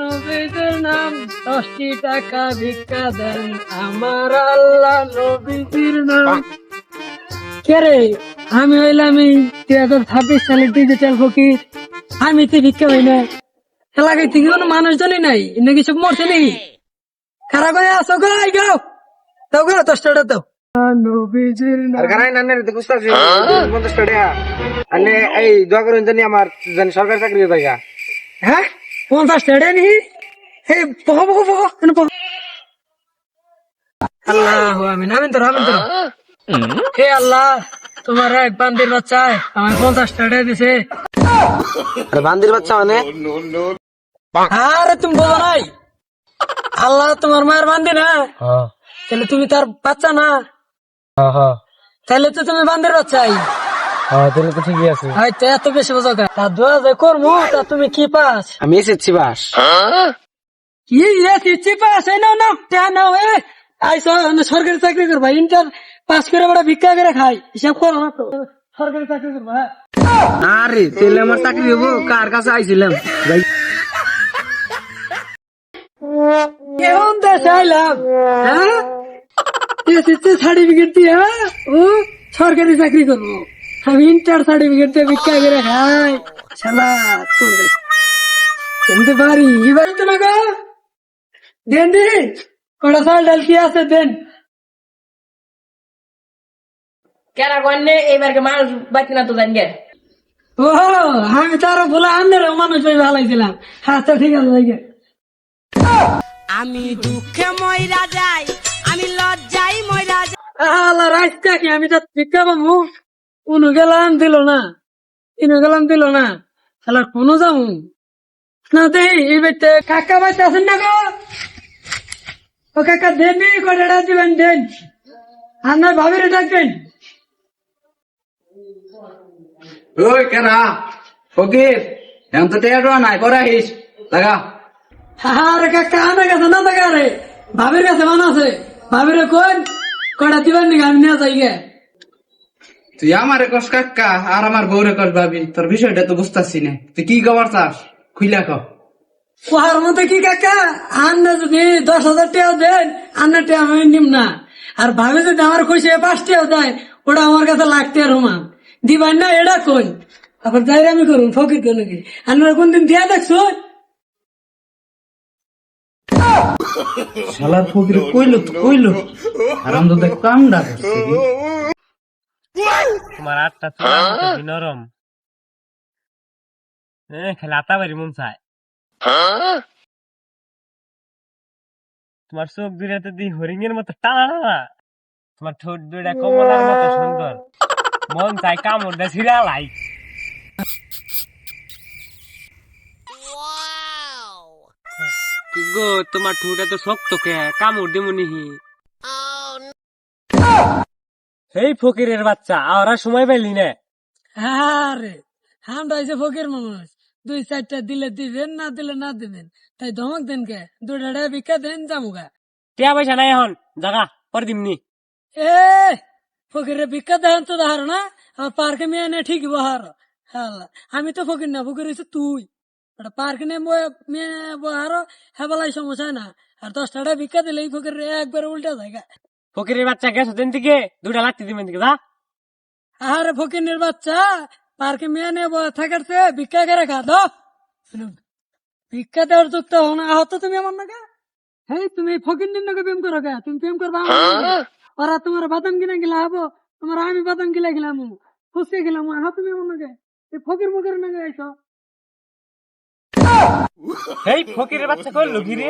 নবীদের নাম দশটি টাকা ভিক্ষা দেন আমার আল্লাহ নবীজির নাম। কে রে? আমি হইলাম এই দুই হাজার ছাব্বিশ সালের ডিজিটাল ফকির। আমি তো ভিক্ষা হই না এলাকায় থেকে কোনো মানুষজনই নাই। নাকি সব মরছে নাকি? খারাপ করে আসো গো আই গাও দাও গো দশ টাকা দাও। নবীজির নাম। আর বুঝতাছি টাকা আনে এই দোয়া করুন জানি আমার জানি সরকারি চাকরি হয়ে যায় হ্যাঁ? পঞ্চাশ টাকা নি? এই বহ বহ বহ আল্লাহ আমিন আমিন তোর আমিন তোর। হে আল্লাহ তোমার এক বান্দির বাচ্চায় আমার পঞ্চাশ টাকা দিছে। আরে বান্দির বাচ্চা মানে? আরে তুমি বোঝো নাই? আল্লাহ তোমার মায়ের বান্দি না? তাহলে তুমি তার বাচ্চা না? তাহলে তো তুমি বান্দির বাচ্চাই। তাহলে তো ঠিকই আছে। হয়তো এত বেশি বোঝো কা তা দোয়া যে করব তা তুমি কি পাস? আমি এসেছি বাস। কি এসি চিপাস? এই নাও নাও টেহা নাও এ। আইসো সরকারি চাকরি করবা ইন্টার পাস করে বড় ভিক্ষা করে খাই। হিসাব করো না তো। সরকারি চাকরি করবা হ্যাঁ? আরে তাহলে আমার চাকরি হব কার কাছে আইছিলাম? কেমন দেশে আইলাম? হ্যাঁ? সার্টিফিকেট দিয়ে হ্যাঁ? ও সরকারি চাকরি করব। আমি ইন্টার সার্টিফিকেট দিয়ে ভিক্ষা করে খাই শালা কিন্তু বাড়ি এবার তো না গো দেন দিন কটা চাল ডাল কি আছে দেন কেরা কন্যে এইবারকে মানুষ বাঁচি না তো জানগে ও আমি তো আরও বলে আন্দের মানুষ হয়ে ভালাইছিলাম হ্যাঁ তো ঠিক আছে আমি দুঃখে ময়রা যাই আমি লজ্জাই ময়রা যাই। আল্লাহ রাস্তা কি? আমি তো ভিক্ষা পাবো কোনো গেলাম দিল না ইনো গেলাম দিল না তাহলে কোনো যাব। না দেই এই বেটে কাকা বাচ্চা আছেন না গো? ও কাকা দেন নি কয়টা দিবেন দেন। আর না ভাবিরে ডাকবেন। ওই কেনা ফকির এখন তো টেয়া নাই করা হিস লাগা। আরে কাকা আমার কাছে না থাকা রে। ভাবির কাছে মান আছে। ভাবিরে কোন কয়টা দিবেন নি আমি নিয়ে যাই গে। তুই আমার কস কাকা আর আমার বউরে কস ভাবি তোর বিষয়টা তো বুঝতাছি না। তুই কি খবর চাস? খুইলা ক। ওহার মতো কি কাকা? আন্না যদি দশ হাজার টাকা দেন আন্না টাকা আমি নিম না। আর ভাবে যদি আমার খুশি পাঁচ টাকা দেয় ওটা আমার কাছে টাকা রোমান দিবেন না এটা কই? আবার যাই আমি করুন ফকির কেন কি? আপনারা কোনদিন দিয়া দেখছ? শালার ফকির কইলো তো কইলো। আর আমি তো দেখ কামডা করছি। তোমার আটটা চুলা নরম। এ খালি আতা বাড়ি মন চায়। তোমার চোখ দুইটাতে দি হরিং এর মতো টানা তোমার ঠোঁট দুইটা কমলার মতো সুন্দর। মন চাই কামড় দেয় ছিড়া লাই। গো তোমার ঠোঁটে তো শক্ত কে কামড় দেবো নিহি। এই ফকিরের বাচ্চা আওরা সময় পাইলি না। আরে আমরা যে ফকির মানুষ দুই চারটা দিলে দিবেন না দিলে না দিবেন। তাই ধমক দেন কে? দুটা ভিক্ষা দেন যামুগা টিয়া পয়সা নাই এখন জাগা পরে দিমনি। এ ফকিরের ভিক্ষা দেন তো দাহার না আর পার্কে মেয়ে নে ঠিক বহার। আমি তো ফকির না ফকির হয়েছে তুই। পার্কে নে মেয়ে বহার হেবালাই সমস্যা না। আর দশটা ভিক্ষা দিলে এই ফকির একবার উল্টা জায়গা ফকিরের বাচ্চা গেছো দিন থেকে দুটা লাগতে দিবেন দিকে যা। আরে ফকিরের বাচ্চা পার্কে মেয়ে নে বয়ে থাকারছে ভিক্ষা করে খা দো। ভিক্ষা দেওয়ার যুক্ত না আহত তুমি আমার নাকি? হ্যাঁ তুমি ফকির নাকি প্রেম করো কে? তুমি প্রেম করবা ওরা তোমার বাদাম কিনা গিলা হব তোমার আমি বাদাম গিলা গেলাম ফুসকে গেলাম আহ তুমি আমার নাকি? ফকির মকির নাকি আইসো? এই ফকিরের বাচ্চা কই কি রে